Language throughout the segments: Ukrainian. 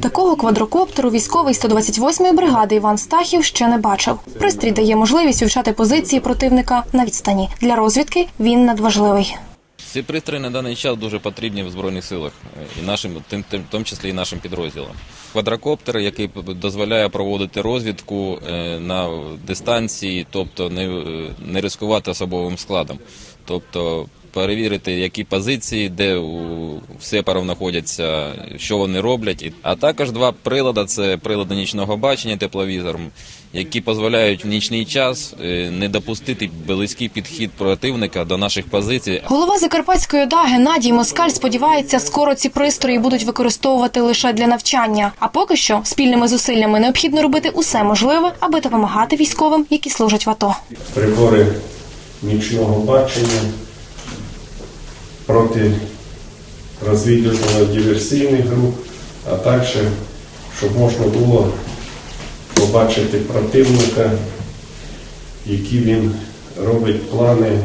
Такого квадрокоптеру військовий 128-ї бригади Іван Стахів ще не бачив. Пристрій дає можливість вивчати позиції противника на відстані. Для розвідки він надважливий. Ці пристрої на даний час дуже потрібні в збройних силах і нашим, тим, тим, тому числі і нашим підрозділам. Квадрокоптер, який дозволяє проводити розвідку е, на дистанції, тобто не, е, не ризикувати особовим складом, тобто перевірити, які позиції, де у сепарів знаходяться, що вони роблять. І- А також два прилади це прилади нічного бачення, тепловізор, які дозволяють в нічний час е, не допустити близький підхід противника до наших позицій, Голова Закарпатської ОДА Геннадій Москаль сподівається, скоро ці пристрої будуть використовувати лише для навчання. А поки що спільними зусиллями необхідно робити усе можливе, аби допомагати військовим, які служать в АТО. прибори нічного бачення проти розвідувально-диверсійних груп, а також, щоб можна було побачити противника, які він робить плани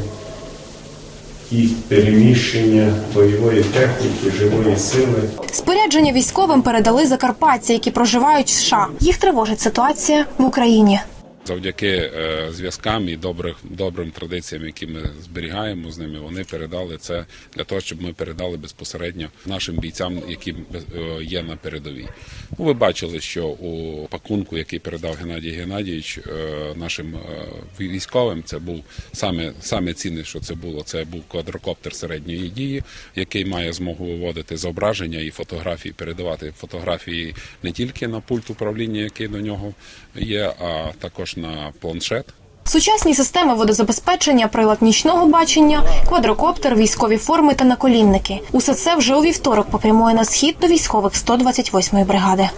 їх переміщення бойової техніки, живої сили. Спорядження військовим передали закарпатці, які проживають в США. Їх тривожить ситуація в Україні. Завдяки е, зв'язкам і добрих, добрим традиціям, які ми зберігаємо з ними, вони передали це для того, щоб ми передали безпосередньо нашим бійцям, які е, є на передовій. Ну, ви бачили, що у пакунку, який передав Геннадій Геннадійович е, нашим військовим, це був саме саме цінне, що це було. Це був квадрокоптер середньої дії, який має змогу виводити зображення і фотографії, передавати фотографії не тільки на пульт управління, який до нього є, а також на планшет. Сучасні системи водозабезпечення, прилад нічного бачення, квадрокоптер, військові форми та наколінники. Усе це вже у вівторок попрямує на схід до військових 128-ї бригади.